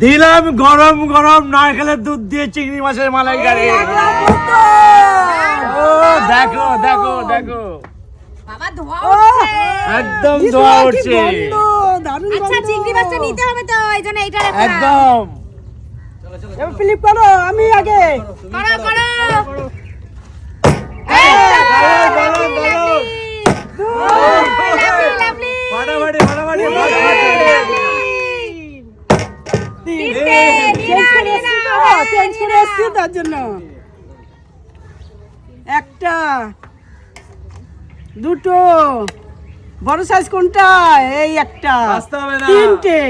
দিলাম গরম গরম নারকেলের দুধ দিয়ে চিংড়ি মাছের মালাইকারি ও দেখো দেখো দেখো। বাবা একদম ধোয়া উঠছে। আচ্ছা চিংড়ি মাছটা নিতে হবে তো এই এইটা একদম। ফিলিপ করো আমি আগে। করো করো গরম, গরম, গরম। লাভলি লাভলি ফাটাফাটি ফাটাফাটি ফাটাফাটি। তিনটে চেঞ্জ নিনা করে নিনা এসছি তো চেঞ্জ করে এসছি তার জন্য। একটা দুটো বড় সাইজ কোনটা? এই একটা। তিনটে।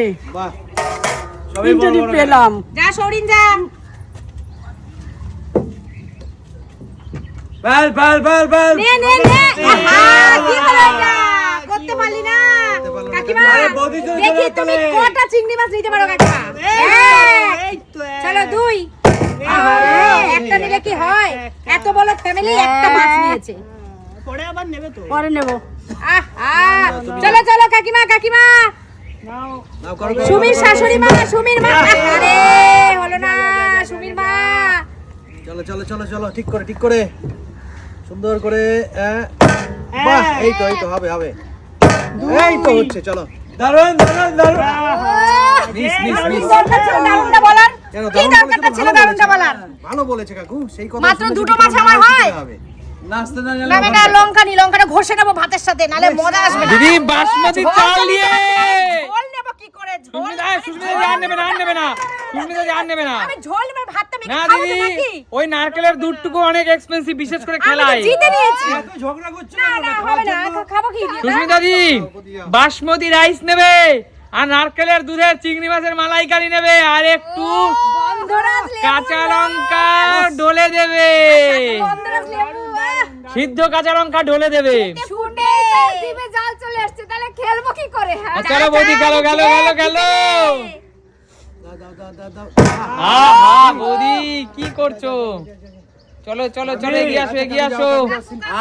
তিনটে। পেলাম। যা সরিন যা। বেল বেল বেল বেল নে নে নে। কি হলো করতে পারলি না। কাকিমা দেখি তুমি কটা চিংড়ি মাছ নিতে পারো কাকিমা। চলো দুই। একটা নিলে কি হয়? এত বড় ফ্যামিলি একটা মাছ নিয়েছে। পরে আবার নেবে তো। আহ আহ চলো চলো কাকিমা কাকিমা। নাও, করো, করো, সুমির শাশুড়ি মা সুমির মা। আরে হলো না সুমির মা। চলো চলো চলো চলো ঠিক করে ঠিক করে। সুন্দর করে আহ, বাহ এই তো এই তো হবে হবে। এই তো হচ্ছে চলো। দারুণ দারুণ দারুণ মিস মিস মিস কেন কি দরকারটা ছিল তো, ভালো দারুণটা বলেছে। বলার ভালো বলেছে কাকু সেই কথা মাত্র দুটো মাছ আমার হয়? দিতে না না না। লঙ্কা নি লঙ্কাটা ঘষে নেব ভাতের সাথে নালে মজা আসবে না। দিদি বাসমতি চাল তো ঝোল নেব কি করে? ঝোল সুস্মিতা সুস্মিতা জান নেবে না নেবে না। সুস্মিতা জান নেবে না। আমি ঝোল নেব ভাতটা মেখে খাব নাকি? ওই নারকেলের দুধটুকু অনেক এক্সপেন্সিভ বিশেষ করে আমি খেলায়। জিতে নিয়েছি। এত ঝগড়া করছ না না হবে না খাব কি? দিয়ে? দি বাসমতি রাইস নেবে। আর নারকেলের দুধের চিংড়ি মাছের মালাইকারি নেবে আর একটু কাঁচা লঙ্কা ডলে দেবে। গন্ধরাজ লেবু আহ, সিদ্ধ কাঁচা লঙ্কা ডলে দেবে। শুনে জিভে জাল চলে আসছে তাহলে খেলব কি করে হ্যাঁ? বৌদি গেল গেল গেল গেল দাও, দাও, দাও, দাও, দাও। আহা বৌদি কি করছ? চলো চলো চলো এগিয়ে আসো এগিয়ে আসো।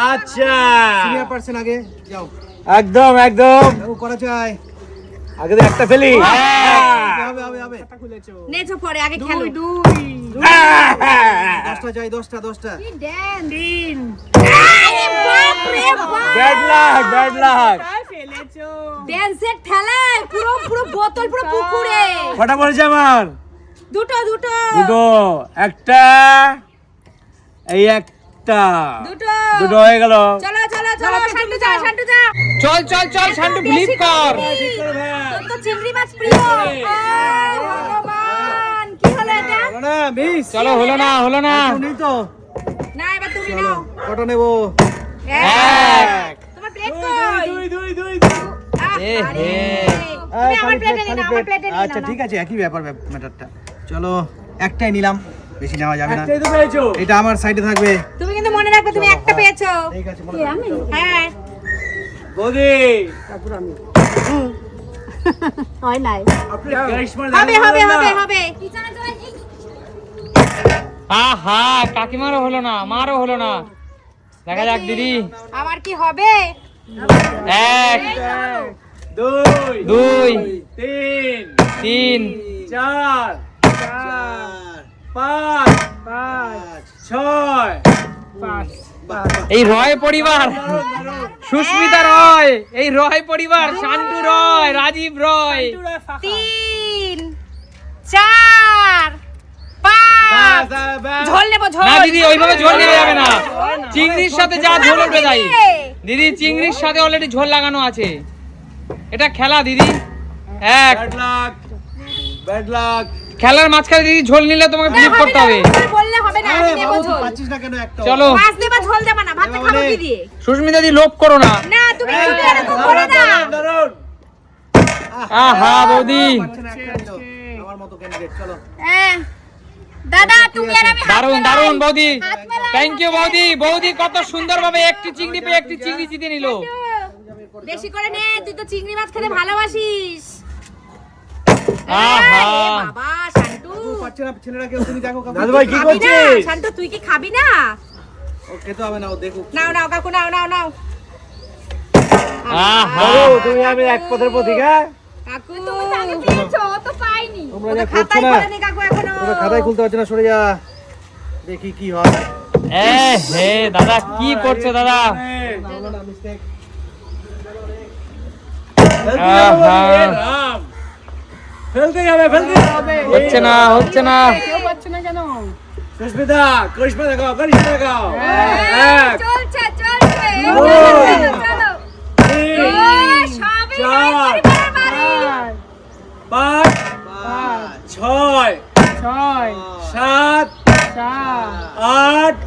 আচ্ছা। সিনিয়র পার্সন আগে যাও। একদম একদম। করা চাই আগে একটা ফেলি। হবে হবে হবে নেচো পরে আগে খেলো। দশটা চাই দশটা দশটা। আরে বাপ। রে বাপ ব্যাড লাক ব্যাড লাক ড্যান্সের ঠেলায় পুরো পুরো বোতল পুরো পুকুরে। কটা পড়েছে আমার? দুটো দুটো। দুটো। একটা এই একটা। দুটো। দুটো হয়ে গেল। চলো চলো চলো শান্টু যা শান্টু যা চল চল চল শান্টু ফ্লিপ কর। তো চিংড়ি মাছ প্রিয়। আয় ভগবান কি হলো এটা? হলো না মিস চলো হলো না হলো না। শুনি তো। না এবার তুমি নাও। কটা নেব? এক। তোমার প্লেট কই? দুই দুই দুই এ হে। আমার প্লেটে নিয়ে নাও আমার প্লেটে নিয়ে আচ্ছা ঠিক আছে একই ব্যাপার ম্যাটারটা চলো একটাই নিলাম। বেশি নেওয়া যাবে না। একটাই তো পেয়েছ। এটা আমার সাইডে থাকবে। তুমি কিন্তু মনে রাখবে তুমি একটা পেয়েছ। ঠিক আছে মনে বৌদি। হয় নাই। হবে হবে হবে হবে। আহা কাকিমারও হলো না আমারও হলো না। দেখা যাক দিদি। আমার কি হবে? এক দুই দুই তিন তিন চার চার, পাঁচ পাঁচ, ছয় বাহ। এই রয় পরিবার। সুস্মিতা রয় এই রয় পরিবার শান্তু রয় রাজীব রয়। তিন চার পাঁচ। ঝোল নেব ঝোল। না দিদি ওইভাবে ঝোল নেওয়া যাবে না। চিংড়ির সাথে যা ঝোল উঠবে তাই। দিদি চিংড়ির সাথে অলরেডি ঝোল লাগানো আছে। এটা খেলা দিদি। এক। ব্যাড লাক ব্যাড লাক খেলার মাঝখানে দিদি ঝোল নিলে তোমাকে ফ্লিপ করতে হবে। বললে হবে না আমি আরে নেব বাবু, তুই ঝোল। পাচ্ছিস না কেন একটা চলো। মাছ দেবা ঝোল দেবা না ভাত খাব কি দিয়ে? সুস্মিতা দি লোভ করো না। না তুমি এরকম করো না। দারুণ আহা বৌদি। পাচ্ছে না, একটা নিলো। আমার মতো ক্যান্ডিডেট চলো। হ্যাঁ। দাদা তুমি আর আমি দারুণ দারুণ বৌদি। থ্যাংক ইউ বৌদি। বৌদি কত সুন্দরভাবে একটি চিংড়ি পেয়ে একটি চিংড়ি জিতে নিল। বেশি করে নে তুই তো চিংড়ি মাছ খেতে ভালোবাসিস। আহা। বাবা পাচ্ছে না ছেলেরা কেউ তুমি দেখো কাকু। দাদু ভাই কি খাবি না করছিস শান্টু তুই কি খাবি না? ও খেতে হবে না ও দেখুক। নাও নাও কাকু নাও নাও নাও। আহা দাদু তুমি আমি এক পথের পথিক হ্যাঁ? কাকু তোমরা যা করছ খাতায় না করে কাকু এখনও। তোমরা খাতায় খুলতে পারছ না সরে যা। দেখি কি হয়। এ হে দাদা কি করছ দাদা? আহা, ফেলতে যাবে ফেলতে যাবে হচ্ছে না হচ্ছে না। কেউ না কেন? সুস্মিতা করিশ্মা দেখাও করিশ্মা দেখাও। চলছে চলছে দুই, চলো তিন। সবই চার, পাঁচ। ছয়। ছয়। সাত। আট।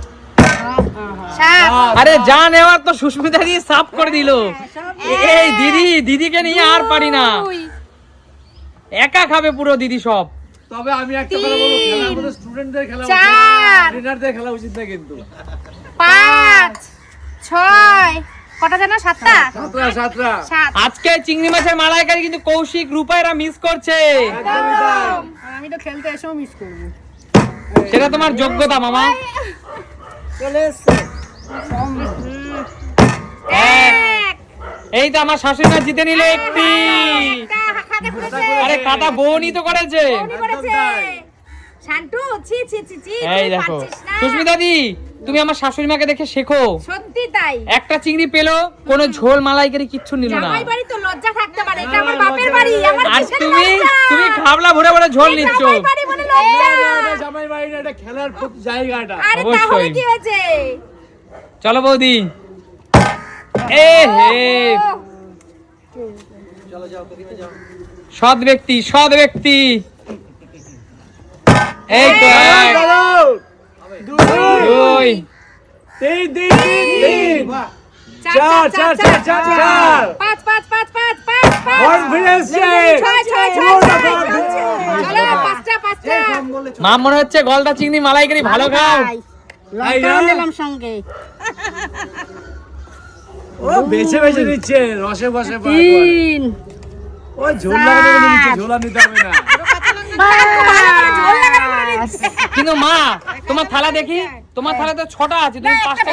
আরে যা নেওয়ার তো সুস্মিতা দিয়ে সাফ করে দিল। এই দিদি দিদিকে নিয়ে আর পারি না। একা খাবে পুরো দিদি সব। তবে আমি একটা কথা বলব খেলার মধ্যে স্টুডেন্টদের খেলা চার। ট্রেনারদের খেলা উচিত না কিন্তু পাঁচ ছয় কটা যেন সাতটা সাতটা সাতটা আজকে চিংড়ি মাছের মালাইকারি কিন্তু কৌশিক রূপায়রা মিস করছে আমি তো খেলতে এসেও মিস করব সেটা তোমার যোগ্যতা মামা চলে এসছে এই তো আমার শাশুড়ি মা জিতে নিল একটি হাতে করেছে আরে কাটা বউনি তো করেছে। উনি করেছে। শান্টু ছি ছি ছি ছি এই দেখো। সুস্মিতা দি তুমি আমার শাশুড়ি মাকে দেখে শেখো। সত্যি তাই। একটা চিংড়ি পেল কোনো ঝোল মালাইকারি কিচ্ছু নিল না। জামাই বাড়ি তো লজ্জা থাকতে পারে এটা আমার বাপের বাড়ি আমার আর তুমি? তুমি খাবলা ভরে ভরে ঝোল নিচ্ছ। জামাই বাড়ি বলে লজ্জা। এটা জামাই বাড়ি না, এটা খেলার জায়গাটা। আরে তাহলে কি হয়েছে? চলো বৌদি। এ হে। চলো যাও যাও। সৎ ব্যক্তি সৎ ব্যক্তি এই তো দুই তিন তিন তিন তিন চার, চার, চার, চার, চার। পাঁচ পাঁচ পাঁচ পাঁচ পাঁচ পাঁচ Confidence ছয় ছয় ছয় পুরোটা ছয় confidence. চলো পাঁচটা পাঁচটা মা মনে হচ্ছে গলদা চিংড়ি মালাইকারি ভালো খাও না? সঙ্গে ও বেছে বেছে দিচ্ছে রসে বসে তিন ও ঝোল লাগানো নিচ্ছে নিতে হবে না কিন্তু মা তোমার থালা দেখি তোমার থালা তো ছটা আছে তুমি পাঁচটা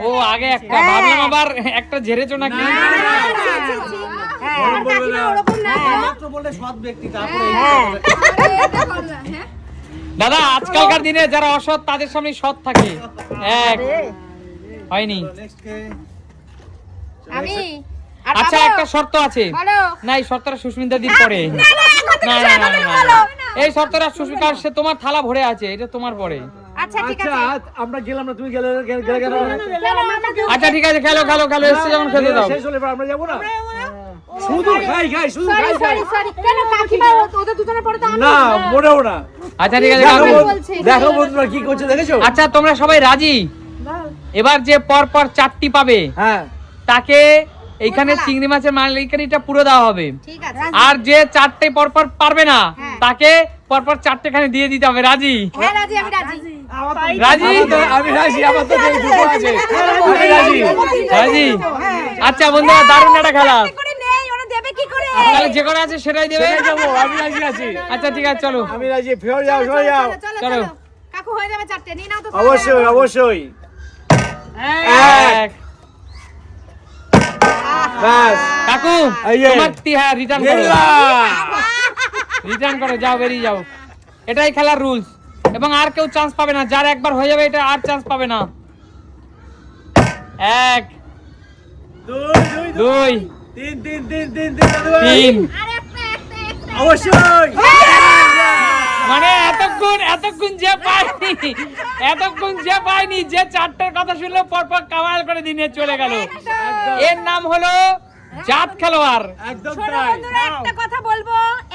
ও আগে একটা ভাবলাম আবার একটা ঝেড়েছো নাকি না। মাত্র বললে সৎ ব্যক্তি তারপরে দাদা আজকালকার দিনে যারা অসৎ তাদের সামনে সৎ থাকে এক হয়নি আমি আচ্ছা একটা শর্ত আছে। না এই শর্তটা সুস্মিতা দিন পরে। না, না, না না। এই শর্তটা সুস্মিতা সে তোমার থালা ভরে আছে এটা তোমার পরে। আচ্ছা ঠিক আচ্ছা আছে। আমরা গেলাম না তুমি গেলে গেলে আচ্ছা ঠিক আছে খেলো খেলো খেলো এসছে যখন খেতে দাও। শেষ হলে আমরা যাব না। শুধু খাই খাই শুধু খাই খাই। sorry, sorry. কেন কাকিমা ও- ওদের দুজনের পরে তো আমি না মোটেও না। আচ্ছা ঠিক আছে দেখো কাকু। বন্ধু- দেখো বন্ধুরা কি করছে দেখেছ? আচ্ছা তোমরা সবাই রাজি? এবার যে পর পর চারটি পাবে হ্যাঁ। তাকে এইখানে চিংড়ি মাছের মালিকারিটা পুরো দেওয়া হবে। আর যে চারটে পরপর পারবে না হ্যাঁ। তাকে পরপর চারটে খানে দিয়ে দিতে হবে। রাজি? হ্যাঁ রাজি আমি রাজি। রাজি। আমার তো- রাজি? আমার তো এই দুটো আছে। আমি রাজি। রাজি। আচ্ছা বন্ধুরা দারুণ একটা খেলা। কি করে? নেই ওরা দেবে কি করে? তাহলে যে কটা আছে সেটাই দেবে। আমি রাজি আছি। আচ্ছা ঠিক আছে চলো। আমি রাজি ফের যাও সরে যাও চলো চলো চলো। চলো। কাকু হয়ে যাবে চারটে নিয়ে নাও তো অবশ্যই অবশ্যই। এক ব্যাস কাকু তোমার তি- হ্যাঁ রিটার্ন করো রিটার্ন করো যাও বেরিয়ে যাও। এটাই খেলার রুলস এবং আর কেউ চান্স পাবে না। যার একবার হয়ে যাবে এটা আর চান্স পাবে না। এক দুই দুই দুই। দুই তিন তিন তিন তিন তিন অবশ্যই। মানে এতক্ষণ এতক্ষণ যে পাইনি এতক্ষণ যে পাইনি যে চারটের কথা শুনলো পরপর কামাল করে দিনে চলে গেল। এর নাম হলো জাত খেলোয়াড়। একদম শোনো তাই। বন্ধুরা একটা কথা বলব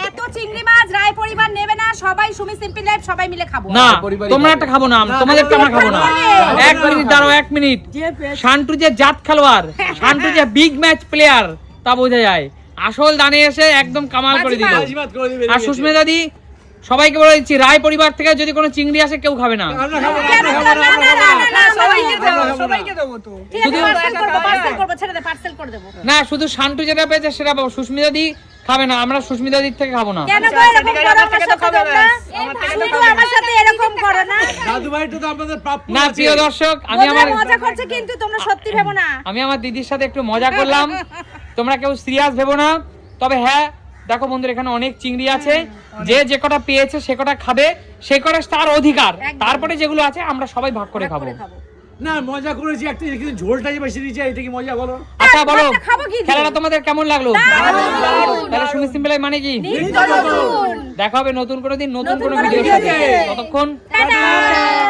এত চিংড়ি মাছ রায় পরিবার নেবে না সবাই সুমি সিম্পল লাইফ সবাই মিলে খাব। না তোমরা একটা খাব না তোমাদেরকে আমরা খাব না। এক মিনিট দাঁড়াও এক মিনিট। শান্টু যে জাত খেলোয়াড় শান্টু যে বিগ ম্যাচ প্লেয়ার তা বোঝা যায়। আসল দানে এসে একদম কামাল করে দিল। আর সুস্মিতা দি সবাইকে বলে দিচ্ছি রায় পরিবার থেকে যদি কোনো চিংড়ি আসে কেউ খাবে না। না, শুধু- পার্সেল করব পার্সেল করব ছেড়ে দে পার্সেল করে দেবো। না শুধু শান্টু যেটা পেয়েছে সেটা পাবো সুস্মিতা দি খাবে না আমরা সুস্মিতা দিক থেকে খাব না। সাথে এরকম করো না। প্রিয় দর্শক আমি আমার কিন্তু তোমরা সত্যি ভেবো না। আমি আমার দিদির সাথে একটু মজা করলাম। তোমরা কেউ সিরিয়াস ভেবো না। তবে হ্যাঁ দেখো বন্ধুরা এখানে অনেক চিংড়ি আছে। যে যে কটা পেয়েছে সে কটা খাবে সে কটা তার অধিকার। তারপরে যেগুলো আছে আমরা সবাই ভাগ করে খাব। না মজা করেছি একটা কিন্তু ঝোলটা যে বেশি দিয়েছে এটা কি মজা বলো? আচ্ছা বলো। কি খেলাটা তোমাদের কেমন লাগল? তাহলে সুমি সিম্পলাই মানে কি। দেখা হবে নতুন কোনো দিন নতুন কোনো ভিডিও। ততক্ষণ